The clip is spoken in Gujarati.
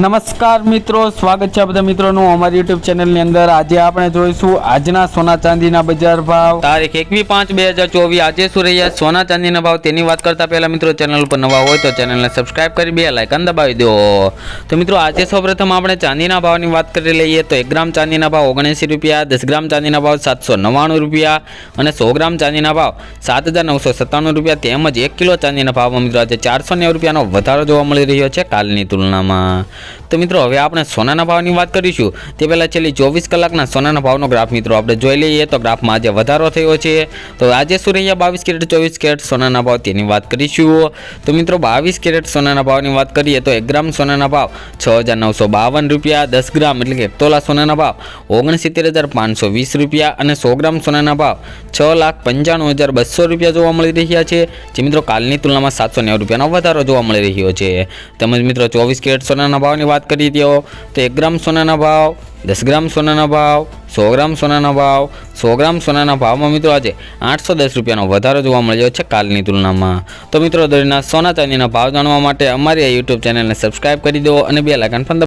નમસ્કાર મિત્રો, સ્વાગત છે બધા મિત્રોનું અમારી યુટ્યુબ ચેનલની અંદર. આજે આપણે જોઈશું આજના સોના ચાંદીના બજાર ભાવ. તારીખ એકવી પાંચ બે હજાર ચોવીસ, આજે શું રહ્યા? સોના ચાંદીના ભાવ તેની વાત કરતા પહેલા મિત્રો, ચેનલ ઉપર નવા હોય તો ચેનલને સબસ્ક્રાઇબ કરી, બે લાઇકન દબાવી દો. તો મિત્રો, આજે સૌપ્રથમ આપણે ચાંદીના ભાવની વાત કરી લઈએ તો એક ગ્રામ ચાંદીના ભાવ ઓગણએંસી રૂપિયા, દસ ગ્રામ ચાંદીના ભાવ સાતસો નવ્વાણું રૂપિયા અને સો ગ્રામ ચાંદીના ભાવ સાત હજાર નવસો સત્તાણું રૂપિયા તેમજ એક કિલો ચાંદીના ભાવમાં મિત્રો, આજે ચારસો રૂપિયાનો વધારો જોવા મળી રહ્યો છે કાલની તુલનામાં. તો મિત્રો, હવે આપણે સોનાના ભાવની વાત કરીશું. તે પહેલાં છેલ્લી ચોવીસ કલાકના સોનાના ભાવનો ગ્રાફ મિત્રો આપણે જોઈ લઈએ. તો ગ્રાફમાં આજે વધારો થયો છે. તો આજે શું રહ્યા બાવીસ કેરેટ, ચોવીસ કેરેટ સોનાના ભાવ તેની વાત કરીશું. તો મિત્રો, બાવીસ કેરેટ સોનાના ભાવની વાત કરીએ તો એક ગ્રામ સોનાના ભાવ છ હજાર નવસો બાવન રૂપિયા, દસ ગ્રામ એટલે કે એક તોલા સોનાના ભાવ ઓગણસિત્તેર હજાર પાંચસો વીસ રૂપિયા અને સો ગ્રામ સોનાના ભાવ છ લાખ પંચાણું હજાર બસો રૂપિયા જોવા મળી રહ્યા છે. જે મિત્રો, કાલની તુલનામાં સાતસો નેવું રૂપિયાનો વધારો જોવા મળી રહ્યો છે. તેમજ મિત્રો, ચોવીસ કેરેટ સોનાના ભાવની વાત કરી દો તો એક ગ્રામ સોનાના ભાવ, દસ ગ્રામ સોનાના ભાવ, સો ગ્રામ સોનાના ભાવ, સો ગ્રામ સોનાના ભાવમાં મિત્રો આજે આઠસો દસ રૂપિયાનો વધારો જોવા મળ્યો છે કાલની તુલનામાં. તો મિત્રો દરના સોના ચાંદીના ભાવ જાણવા માટે અમારી આ યુટ્યુબ ચેનલને સબસ્ક્રાઇબ કરી દો અને બે લાગણ પણ